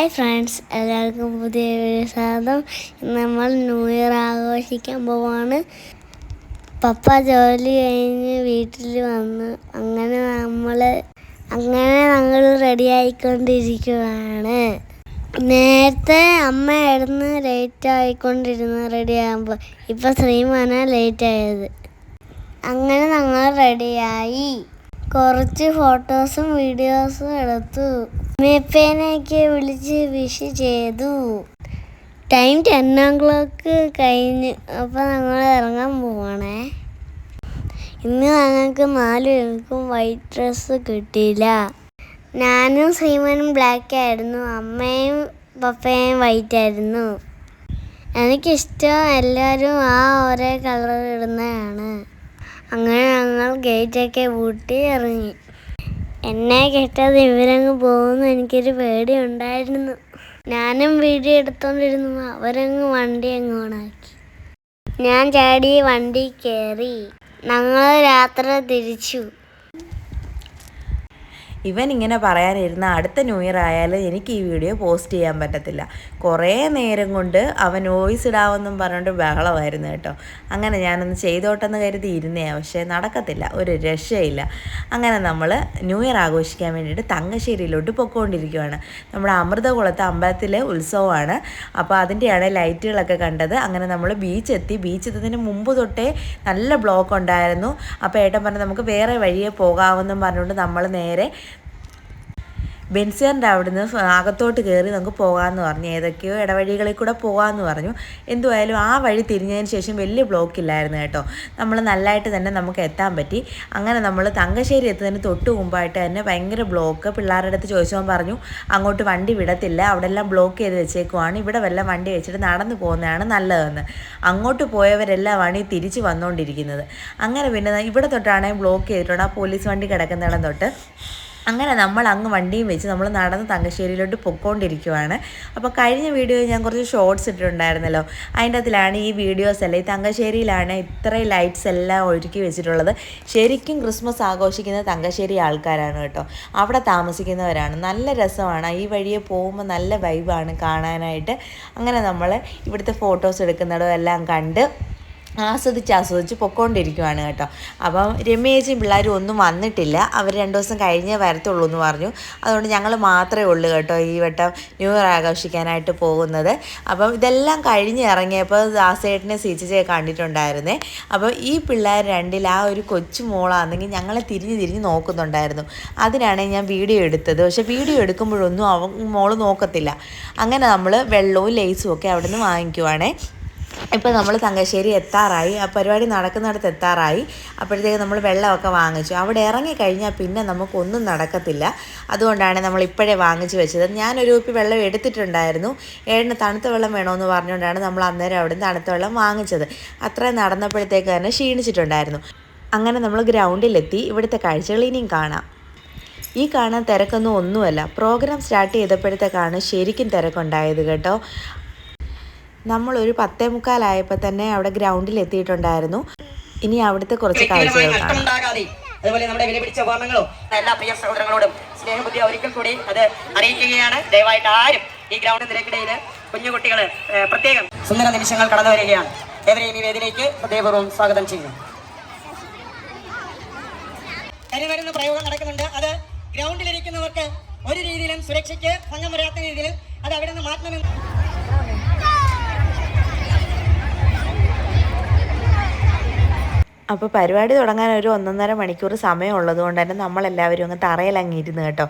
Hi friends എല്ലാവർക്കും പുതിയ സ്വാഗതം. നമ്മൾ ന്യൂ ഇയർ ആഘോഷിക്കാൻ പോവാണ്. പപ്പ ജോലി കഴിഞ്ഞ് വീട്ടിൽ വന്ന് അങ്ങനെ നമ്മൾ അങ്ങനെ ഞങ്ങൾ റെഡി ആയിക്കൊണ്ടിരിക്കുകയാണ് നേരത്തെ അമ്മയായിരുന്നു ലേറ്റ് ആയിക്കൊണ്ടിരുന്നു റെഡി ആകുമ്പോൾ ഇപ്പം ശ്രീമാനാണ് ലേറ്റ് ആയത്. അങ്ങനെ ഞങ്ങൾ റെഡിയായി കുറച്ച് ഫോട്ടോസും വീഡിയോസും എടുത്തു. മേപ്പേനൊക്കെ വിളിച്ച് വിഷ് ചെയ്തു. ടൈം ടെൻ ഓ ക്ലോക്ക് കഴിഞ്ഞ്. അപ്പോൾ ഞങ്ങൾ ഇറങ്ങാൻ പോവാണേ. ഇന്ന് ഞങ്ങൾക്ക് നാല് പേർക്കും വൈറ്റ് ഡ്രസ്സ് കിട്ടിയില്ല. ഞാനും സീമനും ബ്ലാക്ക് ആയിരുന്നു. അമ്മയും പപ്പയും വൈറ്റ് ആയിരുന്നു. എനിക്കിഷ്ടം എല്ലാവരും ആ ഒരേ കളർ ഇടുന്നതാണ്. അങ്ങനെ ഞങ്ങൾ ഗേറ്റൊക്കെ പൂട്ടി ഇറങ്ങി. എന്നെ കേട്ടത് ഇവരങ്ങ് പോകുന്നു. എനിക്കൊരു പേടി ഉണ്ടായിരുന്നു. ഞാനും വീഡിയോ എടുത്തോണ്ടിരുന്നു. അവരങ്ങ് വണ്ടി അങ്ങ് ഓണാക്കി. ഞാൻ ചാടി വണ്ടി കയറി ഞങ്ങൾ രാത്രി തിരിച്ചു. ഇവൻ ഇങ്ങനെ പറയാനിരുന്ന അടുത്ത ന്യൂ ഇയർ ആയാലും എനിക്ക് ഈ വീഡിയോ പോസ്റ്റ് ചെയ്യാൻ പറ്റത്തില്ല. കുറേ നേരം കൊണ്ട് അവൻ വോയിസ് ഇടാമെന്നും പറഞ്ഞുകൊണ്ട് ബഹളമായിരുന്നു കേട്ടോ. അങ്ങനെ ഞാനൊന്ന് ചെയ്തോട്ടെന്ന് കരുതി ഇരുന്നേ. പക്ഷേ നടക്കത്തില്ല. ഒരു രക്ഷയില്ല. അങ്ങനെ നമ്മൾ ന്യൂ ഇയർ ആഘോഷിക്കാൻ വേണ്ടിയിട്ട് തങ്കശ്ശേരിയിലോട്ട് പൊക്കോണ്ടിരിക്കുകയാണ് നമ്മുടെ അമൃതകുളത്ത് അമ്പലത്തിലെ ഉത്സവമാണ്. അപ്പോൾ അതിന്റെയാണ് ലൈറ്റുകളൊക്കെ കണ്ടത്. അങ്ങനെ നമ്മൾ ബീച്ച് എത്തി. ബീച്ച് എത്തുന്നതിന് മുമ്പ് തൊട്ടേ നല്ല ബ്ലോക്ക് ഉണ്ടായിരുന്നു. അപ്പോൾ ഏട്ടൻ പറഞ്ഞു നമുക്ക് വേറെ വഴിയെ പോകാമെന്നും പറഞ്ഞുകൊണ്ട് നമ്മൾ നേരെ ബെൻസിയറിന്റെ അവിടുന്ന് അകത്തോട്ട് കയറി നമുക്ക് പോകാമെന്ന് പറഞ്ഞു. ഏതൊക്കെയോ ഇടവഴികളിൽ കൂടെ പോകാമെന്ന് പറഞ്ഞു. എന്തുവായാലും ആ വഴി തിരിഞ്ഞതിന് ശേഷം വലിയ ബ്ലോക്ക് ഇല്ലായിരുന്നു കേട്ടോ. നമ്മൾ നല്ലതായിട്ട് തന്നെ നമുക്ക് എത്താൻ പറ്റി. അങ്ങനെ നമ്മൾ തങ്കശ്ശേരി എത്തുന്നതിന് തൊട്ട് മുമ്പായിട്ട് തന്നെ ഭയങ്കര ബ്ലോക്ക് പിള്ളേരുടെ അടുത്ത് ചോദിച്ചവൻ പറഞ്ഞു അങ്ങോട്ട് വണ്ടി വിടത്തില്ല. അവിടെ എല്ലാം ബ്ലോക്ക് ചെയ്ത് വെച്ചേക്കുവാണ്. ഇവിടെ വല്ല വണ്ടി വെച്ചിട്ട് നടന്നു പോകുന്നതാണ് നല്ലതെന്ന്. അങ്ങോട്ട് പോയവരെല്ലാമാണ് ഈ തിരിച്ച് വന്നുകൊണ്ടിരിക്കുന്നത് അങ്ങനെ പിന്നെ ഇവിടെ തൊട്ടാണെങ്കിൽ ബ്ലോക്ക് ചെയ്തിട്ടുണ്ട് ആ പോലീസ് വണ്ടി കിടക്കുന്നിടം തൊട്ട് അങ്ങനെ നമ്മൾ അങ്ങ് വണ്ടിയും വെച്ച് നമ്മൾ നടന്ന് തങ്കശ്ശേരിയിലോട്ട് പൊക്കോണ്ടിരിക്കുവാണ്. അപ്പോൾ കഴിഞ്ഞ വീഡിയോയിൽ ഞാൻ കുറച്ച് ഷോർട്സ് ഇട്ടിട്ടുണ്ടായിരുന്നല്ലോ. അതിന്റെ അതിലാണ് ഈ വീഡിയോസ് എല്ലാം. ഈ തങ്കശ്ശേരിയിലാണ് ഇത്രയും ലൈറ്റ്സ് എല്ലാം ഒരുക്കി വെച്ചിട്ടുള്ളത്. ശരിക്കും ക്രിസ്മസ് ആഘോഷിക്കുന്ന തങ്കശ്ശേരി ആൾക്കാരാണ് കേട്ടോ. അവിടെ താമസിക്കുന്നവരാണ്. നല്ല രസമാണ്. ഈ വഴിയെ പോകുമ്പോൾ നല്ല വൈബാണ് കാണാനായിട്ട്. അങ്ങനെ നമ്മൾ ഇവിടുത്തെ ഫോട്ടോസ് എടുക്കുന്നതും എല്ലാം കണ്ട് ആസ്വദിച്ച് ആസ്വദിച്ച് പൊക്കോണ്ടിരിക്കുവാണ് കേട്ടോ. അപ്പം രമേശും പിള്ളേരും ഒന്നും വന്നിട്ടില്ല. അവർ രണ്ട് ദിവസം കഴിഞ്ഞേ വരത്തുള്ളൂ എന്ന് പറഞ്ഞു. അതുകൊണ്ട് ഞങ്ങൾ മാത്രമേ ഉള്ളൂ കേട്ടോ ഈ വട്ടം ന്യൂ ഇയർ ആഘോഷിക്കാനായിട്ട് പോകുന്നത്. അപ്പം ഇതെല്ലാം കഴിഞ്ഞ് ഇറങ്ങിയപ്പോൾ ദാസേട്ടനെ സീച്ചിച്ചയെ കണ്ടിട്ടുണ്ടായിരുന്നേ. അപ്പോൾ ഈ പിള്ളേർ രണ്ടിൽ ആ ഒരു കൊച്ചു മോളാണെങ്കിൽ ഞങ്ങളെ തിരിഞ്ഞ് തിരിഞ്ഞ് നോക്കുന്നുണ്ടായിരുന്നു. അതിനാണ് ഞാൻ വീഡിയോ എടുത്തത്. പക്ഷേ വീഡിയോ എടുക്കുമ്പോഴൊന്നും അവൻ മോൾ നോക്കത്തില്ല. അങ്ങനെ നമ്മൾ വെള്ളവും ലേസും ഒക്കെ അവിടെ നിന്ന് വാങ്ങിക്കുവാണേ. ഇപ്പോൾ നമ്മൾ തങ്കശ്ശേരി എത്താറായി. ആ പരിപാടി നടക്കുന്നിടത്ത് എത്താറായി. അപ്പോഴത്തേക്ക് നമ്മൾ വെള്ളമൊക്കെ വാങ്ങിച്ചു. അവിടെ ഇറങ്ങിക്കഴിഞ്ഞാൽ പിന്നെ നമുക്കൊന്നും നടക്കത്തില്ല. അതുകൊണ്ടാണ് നമ്മൾ ഇപ്പോഴേ വാങ്ങിച്ചു വെച്ചത്. ഞാനൊരു കുപ്പി വെള്ളം എടുത്തിട്ടുണ്ടായിരുന്നു. ഏഴിന് തണുത്ത വെള്ളം വേണമെന്ന് പറഞ്ഞുകൊണ്ടാണ് നമ്മൾ അന്നേരം അവിടെ തണുത്ത വെള്ളം വാങ്ങിച്ചത്. അത്രയും നടന്നപ്പോഴത്തേക്ക് തന്നെ ക്ഷീണിച്ചിട്ടുണ്ടായിരുന്നു. അങ്ങനെ നമ്മൾ ഗ്രൗണ്ടിലെത്തി. ഇവിടുത്തെ കാഴ്ചകൾ ഇനിയും കാണാം. ഈ കാണാൻ തിരക്കൊന്നും ഒന്നുമല്ല. പ്രോഗ്രാം സ്റ്റാർട്ട് ചെയ്തപ്പോഴത്തേക്കാണ് ശരിക്കും തിരക്കുണ്ടായത് കേട്ടോ. നമ്മളൊരു പത്തേ മുക്കാലായപ്പോൾ തന്നെ അവിടെ ഗ്രൗണ്ടിൽ എത്തിയിട്ടുണ്ടായിരുന്നു ഇനി അവിടുത്തെ കുറച്ച് കാഴ്ചകൾ അതുപോലെ നമ്മുടെ വിലപിടിച്ച ഓർമ്മങ്ങളും എല്ലാ പ്രിയ സഹോദരങ്ങളോടും സ്നേഹബുദ്ധി ഒരിക്കൽ കൂടി അത് അറിയിക്കുകയാണ്. ദയവായിട്ട് ആരും ഈ ഗ്രൗണ്ട് നിരക്കിടയിൽ കുഞ്ഞുകുട്ടികൾ പ്രത്യേകം സുന്ദര നിമിഷങ്ങൾ കടന്നു വരികയാണ്. ഏവരെയും ഈ വേദിയിലേക്ക് ഹൃദയപൂർവം സ്വാഗതം ചെയ്യുന്നു. വരുന്ന പ്രയോഗം നടക്കുന്നുണ്ട്. അത് ഗ്രൗണ്ടിലിരിക്കുന്നവർക്ക് ഒരു രീതിയിലും സുരക്ഷയ്ക്ക് ഭംഗം വരാത്ത രീതിയിൽ അത് അവിടെ നിന്ന് മാറ്റണമെന്ന് അപ്പോൾ പരിപാടി തുടങ്ങാൻ ഒരു ഒന്നൊന്നര മണിക്കൂർ സമയമുള്ളത് കൊണ്ട് തന്നെ നമ്മളെല്ലാവരും അങ്ങ് തറയിലങ്ങിരുന്ന് കേട്ടോ.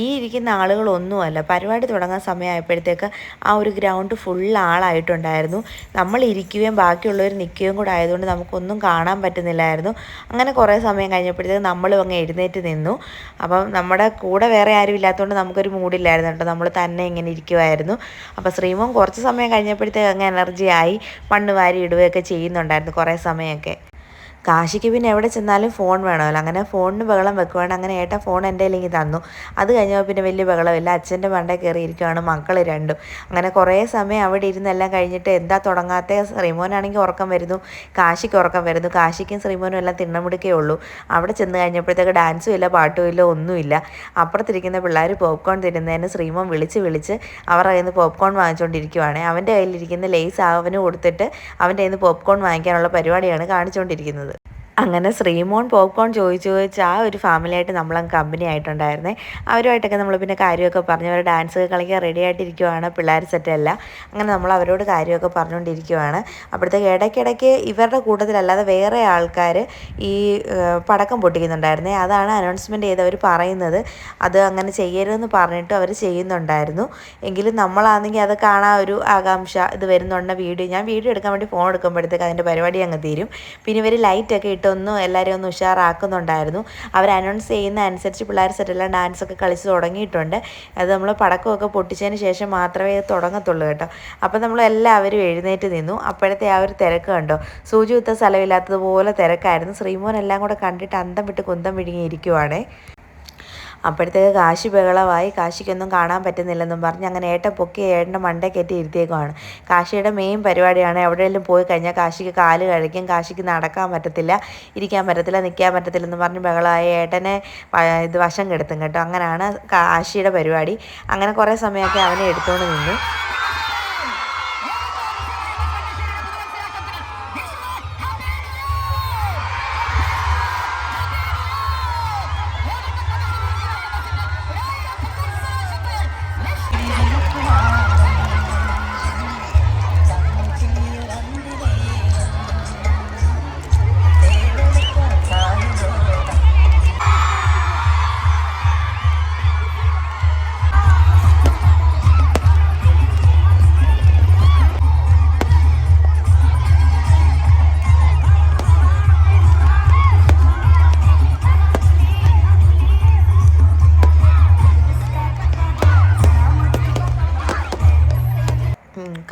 ഈ ഇരിക്കുന്ന ആളുകളൊന്നുമല്ല. പരിപാടി തുടങ്ങാൻ സമയമായപ്പോഴത്തേക്ക് ആ ഒരു ഗ്രൗണ്ട് ഫുൾ ആളായിട്ടുണ്ടായിരുന്നു. നമ്മൾ ഇരിക്കുകയും ബാക്കിയുള്ളവർ നിൽക്കുകയും കൂടെ ആയതുകൊണ്ട് നമുക്കൊന്നും കാണാൻ പറ്റുന്നില്ലായിരുന്നു. അങ്ങനെ കുറേ സമയം കഴിഞ്ഞപ്പോഴത്തേക്ക് നമ്മളും അങ്ങ് എഴുന്നേറ്റ് നിന്നു. അപ്പം നമ്മുടെ കൂടെ വേറെ ആരും ഇല്ലാത്തതുകൊണ്ട് നമുക്കൊരു മൂഡില്ലായിരുന്നു കേട്ടോ. നമ്മൾ തന്നെ ഇങ്ങനെ ഇരിക്കുമായിരുന്നു അപ്പോൾ ശ്രീമോൻ കുറച്ച് സമയം കഴിഞ്ഞപ്പോഴത്തേക്ക് അങ്ങ് എനർജി ആയി മണ്ണ് വാരി ഇടുകയൊക്കെ ചെയ്യുന്നുണ്ടായിരുന്നു കുറേ സമയമൊക്കെ. കാശിക്ക് പിന്നെ എവിടെ ചെന്നാലും ഫോൺ വേണമല്ലോ. അങ്ങനെ ഫോണിന് ബഹളം വെക്കുവാണ്. അങ്ങനെ ഏട്ട ഫോൺ എന്റെ കയ്യിലേക്ക് തന്നു. അത് കഴിഞ്ഞപ്പോൾ പിന്നെ വലിയ ബഹളമില്ല. അച്ഛന്റെ പണ്ടേ കയറിയിരിക്കുവാണ് മക്കൾ രണ്ടും. അങ്ങനെ കുറേ സമയം അവിടെ ഇരുന്നെല്ലാം കഴിഞ്ഞിട്ട് എന്താ തുടങ്ങാത്ത? ശ്രീമോനാണെങ്കിൽ ഉറക്കം വരുന്നു. കാശിക്ക് ഉറക്കം വരുന്നു. കാശിക്കും ശ്രീമോനും എല്ലാം തിണ്ണമുടുക്കേ ഉള്ളൂ. അവിടെ ചെന്ന് കഴിഞ്ഞപ്പോഴത്തേക്ക് ഡാൻസും ഇല്ല പാട്ടും ഇല്ല ഒന്നുമില്ല അപ്പുറത്തിരിക്കുന്ന പിള്ളേർ പോപ്കോൺ തിരുന്നതിന് ശ്രീമോൻ വിളിച്ച് വിളിച്ച് അവരുടെ കയ്യിൽ നിന്ന് പോപ്കോൺ വാങ്ങിച്ചുകൊണ്ടിരിക്കുവാണ് അവന്റെ കയ്യിലിരിക്കുന്ന ലേസ് അവന് കൊടുത്തിട്ട് അവന്റെ കയ്യിൽ നിന്ന് പോപ്കോൺ വാങ്ങിക്കാനുള്ള പരിപാടിയാണ് കാണിച്ചുകൊണ്ടിരിക്കുന്നത് ചെയ്യുന്നത് അങ്ങനെ ശ്രീമോൻ പോപ്കോൺ ചോദിച്ചു ചോദിച്ച് ആ ഒരു ഫാമിലിയായിട്ട് നമ്മളങ്ങ് കമ്പനി ആയിട്ടുണ്ടായിരുന്നേ. അവരുമായിട്ടൊക്കെ നമ്മൾ പിന്നെ കാര്യമൊക്കെ പറഞ്ഞു അവർ ഡാൻസ് കളിക്കാൻ റെഡി ആയിട്ടിരിക്കുവാണ്. പിള്ളേർ സെറ്റല്ല അങ്ങനെ നമ്മൾ അവരോട് കാര്യമൊക്കെ പറഞ്ഞുകൊണ്ടിരിക്കുവാണ്. അപ്പോഴത്തേക്ക് ഇടയ്ക്കിടയ്ക്ക് ഇവരുടെ കൂട്ടത്തിലല്ലാതെ വേറെ ആൾക്കാർ ഈ പടക്കം പൊട്ടിക്കുന്നുണ്ടായിരുന്നേ. അതാണ് അനൗൺസ്മെന്റ് ചെയ്തവർ പറയുന്നത്. അത് അങ്ങനെ ചെയ്യരുതെന്ന് പറഞ്ഞിട്ട് അവർ ചെയ്യുന്നുണ്ടായിരുന്നു. എങ്കിലും നമ്മളാണെങ്കിൽ അത് കാണാൻ ഒരു ആകാംക്ഷ ഇത് വരുന്നുണ്ട് വീഡിയോ ഞാൻ വീഡിയോ എടുക്കാൻ വേണ്ടി ഫോൺ എടുക്കുമ്പോഴത്തേക്ക് അതിന്റെ പരിപാടി അങ്ങ് തീരും. പിന്നെ ഇവർ ലൈറ്റൊക്കെ ഇട്ടൊന്ന് എല്ലാവരെയും ഒന്ന് ഉഷാറാക്കുന്നുണ്ടായിരുന്നു. അവർ അനൗൺസ് ചെയ്യുന്ന അനുസരിച്ച് പിള്ളേർ സെറ്റെല്ലാം ഡാൻസൊക്കെ കളിച്ച് തുടങ്ങിയിട്ടുണ്ട്. അത് നമ്മൾ പടക്കമൊക്കെ പൊട്ടിച്ചതിന് ശേഷം മാത്രമേ ഇത് തുടങ്ങത്തുള്ളൂ കേട്ടോ. അപ്പോൾ നമ്മൾ എല്ലാവരും എഴുന്നേറ്റ് നിന്നു. അപ്പോഴത്തെ ആ ഒരു തിരക്ക് കണ്ടോ? സൂചി കുത്ത സ്ഥലമില്ലാത്തതുപോലെ തിരക്കായിരുന്നു. ശ്രീമോൻ എല്ലാം കൂടെ കണ്ടിട്ട് അന്തം വിട്ട് കുന്തം വിഴുങ്ങിയിരിക്കുവാണേ. അപ്പോഴത്തേക്ക് കാശി ബഹളമായി കാശിക്കൊന്നും കാണാൻ പറ്റുന്നില്ലെന്നും പറഞ്ഞ് അങ്ങനെ ഏട്ട പൊക്കി ഏട്ടന്റെ മണ്ട കയറ്റി ഇരുത്തിയേക്കുവാണ്. കാശിയുടെ മെയിൻ പരിപാടിയാണ് എവിടെയെങ്കിലും പോയി കഴിഞ്ഞാൽ കാശിക്ക് കാൽ കഴിക്കും കാശിക്ക് നടക്കാൻ പറ്റത്തില്ല ഇരിക്കാൻ പറ്റത്തില്ല നിൽക്കാൻ പറ്റത്തില്ലെന്ന് പറഞ്ഞ് ബഹളമായി ഏട്ടനെ ഇത് വശം കെടുത്തും കേട്ടോ. അങ്ങനെയാണ് കാശിയുടെ പരിപാടി. അങ്ങനെ കുറേ സമയമൊക്കെ അവനെ എടുത്തുകൊണ്ട് നിന്നു.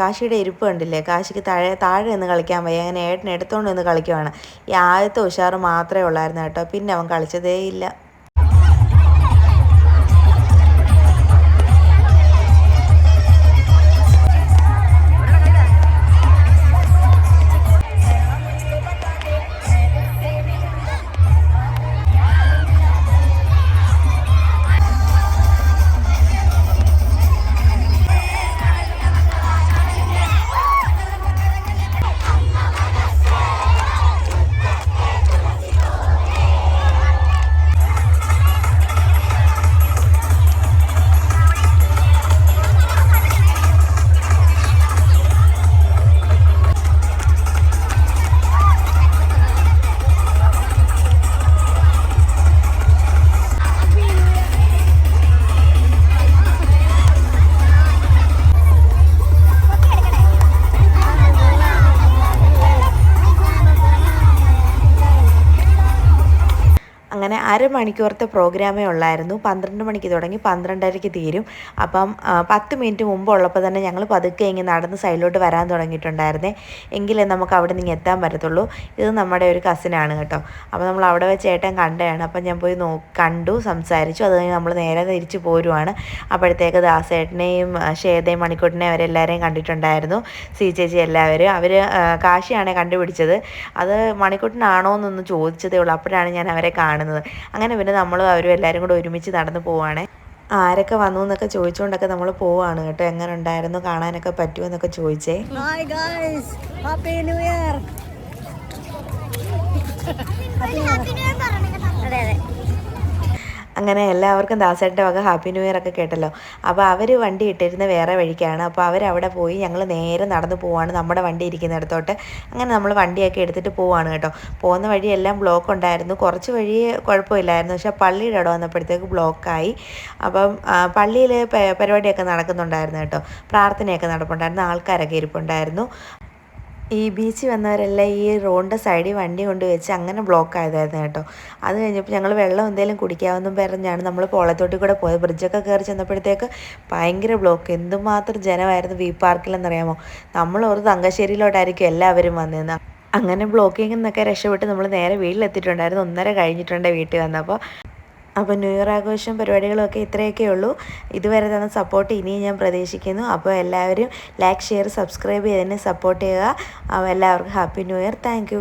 കാശിയുടെ ഇരിപ്പ് കണ്ടില്ലേ? കാശിക്ക് താഴെ താഴെ നിന്ന് കളിക്കാൻ വയ്യ. അങ്ങനെ ഏട്ടൻ എടുത്തോണ്ട് നിന്ന് കളിക്കുവാണ്. ഈ ആദ്യത്തെ ഉഷാറ് മാത്രമേ ഉള്ളായിരുന്നു കേട്ടോ. പിന്നെ അവൻ കളിച്ചതേ ഇല്ല. അരമണിക്കൂറത്തെ പ്രോഗ്രാമേ ഉള്ളായിരുന്നു. പന്ത്രണ്ട് മണിക്ക് തുടങ്ങി പന്ത്രണ്ടരയ്ക്ക് തീരും. അപ്പം പത്ത് മിനിറ്റ് മുമ്പ് ഉള്ളപ്പോൾ തന്നെ ഞങ്ങൾ പതുക്കെ ഇങ്ങനെ നടന്ന് സൈഡിലോട്ട് വരാൻ തുടങ്ങിയിട്ടുണ്ടായിരുന്നേ. എങ്കിലേ നമുക്ക് അവിടെ നിന്ന് എത്താൻ പറ്റത്തുള്ളൂ. ഇത് നമ്മുടെ ഒരു കസിനാണ് കേട്ടോ. അപ്പോൾ നമ്മൾ അവിടെ വെച്ച് ഏട്ടൻ കണ്ടതാണ് അപ്പം ഞാൻ പോയി നോ കണ്ടു സംസാരിച്ചു. അത് കഴിഞ്ഞ് നമ്മൾ നേരെ തിരിച്ചു പോരുവാണ്. അപ്പോഴത്തേക്ക് ദാസേട്ടനെയും ഷേതയും മണിക്കൂട്ടിനെയും അവരെല്ലാവരെയും കണ്ടിട്ടുണ്ടായിരുന്നു. സി ചേച്ചി എല്ലാവരും. അവർ കാശിയാണ് കണ്ടുപിടിച്ചത്. അത് മണിക്കൂട്ടിനാണോ എന്നൊന്ന് ചോദിച്ചതേ ഉള്ളൂ. അപ്പോഴാണ് ഞാൻ അവരെ കാണുന്നത്. അങ്ങനെ പിന്നെ നമ്മളും അവരും എല്ലാവരും കൂടെ ഒരുമിച്ച് നടന്നു പോവാണ്. ആരൊക്കെ വന്നു എന്നൊക്കെ ചോദിച്ചുകൊണ്ടൊക്കെ നമ്മൾ പോവാണ് കേട്ടോ. എങ്ങനെ ഉണ്ടായിരുന്നു കാണാനൊക്കെ പറ്റുമോ എന്നൊക്കെ ചോദിച്ചേ. Hi guys happy new year അതെ അതെ. അങ്ങനെ എല്ലാവർക്കും ദാസേട്ടന്റെ വക ഹാപ്പി ന്യൂ ഇയർ ഒക്കെ കേട്ടല്ലോ. അപ്പോൾ അവർ വണ്ടി ഇട്ടിരുന്ന വേറെ വഴിക്കാണ്. അപ്പോൾ അവരവിടെ പോയി ഞങ്ങൾ നേരെ നടന്നു പോവാണ് നമ്മുടെ വണ്ടി ഇരിക്കുന്നിടത്തോട്ട്. അങ്ങനെ നമ്മൾ വണ്ടിയൊക്കെ എടുത്തിട്ട് പോവാണ് കേട്ടോ. പോകുന്ന വഴിയെല്ലാം ബ്ലോക്ക് ഉണ്ടായിരുന്നു. കുറച്ച് വഴി കുഴപ്പമില്ലായിരുന്നു. പക്ഷേ പള്ളിയുടെ അവിടെ വന്നപ്പോഴത്തേക്ക് ബ്ലോക്കായി അപ്പം പള്ളിയിൽ പരിപാടിയൊക്കെ നടക്കുന്നുണ്ടായിരുന്നു കേട്ടോ. പ്രാർത്ഥനയൊക്കെ നടപ്പുണ്ടായിരുന്നു. ആൾക്കാരൊക്കെ ഇരിപ്പുണ്ടായിരുന്നു. ഈ ബീച്ചിൽ വന്നവരെല്ലാം ഈ റോഡിന്റെ സൈഡിൽ വണ്ടി കൊണ്ട് വെച്ച് അങ്ങനെ ബ്ലോക്ക് ആയതായിരുന്നു കേട്ടോ. അത് കഴിഞ്ഞപ്പോൾ ഞങ്ങൾ വെള്ളം എന്തെങ്കിലും കുടിക്കാമെന്നും പറഞ്ഞാണ് നമ്മൾ പോളത്തോട്ടിൽ കൂടെ പോയത്. ബ്രിഡ്ജൊക്കെ കയറി ചെന്നപ്പോഴത്തേക്ക് ഭയങ്കര ബ്ലോക്ക് എന്തുമാത്രം ജനമായിരുന്നു വി പാർക്കിലെന്നറിയാമോ നമ്മൾ ഒരു തങ്കശ്ശേരിയിലോട്ടായിരിക്കും എല്ലാവരും വന്നിരുന്നത് അങ്ങനെ ബ്ലോക്കിങ്ങിൽ നിന്നൊക്കെ രക്ഷപ്പെട്ട് നമ്മൾ നേരെ വീട്ടിലെത്തിയിട്ടുണ്ടായിരുന്നു. ഒന്നര കഴിഞ്ഞിട്ടുണ്ട് വീട്ടിൽ വന്നപ്പോൾ അപ്പോൾ ന്യൂ ഇയർ ആഘോഷം പരിപാടികളൊക്കെ ഇത്രയൊക്കെ ഉള്ളൂ. ഇതുവരെ തന്ന സപ്പോർട്ട് ഇനിയും ഞാൻ പ്രതീക്ഷിക്കുന്നു. അപ്പോൾ എല്ലാവരും ലൈക്ക് ഷെയർ സബ്സ്ക്രൈബ് ചെയ്തതിന് സപ്പോർട്ട് ചെയ്യുക. എല്ലാവർക്കും ഹാപ്പി ന്യൂ ഇയർ താങ്ക്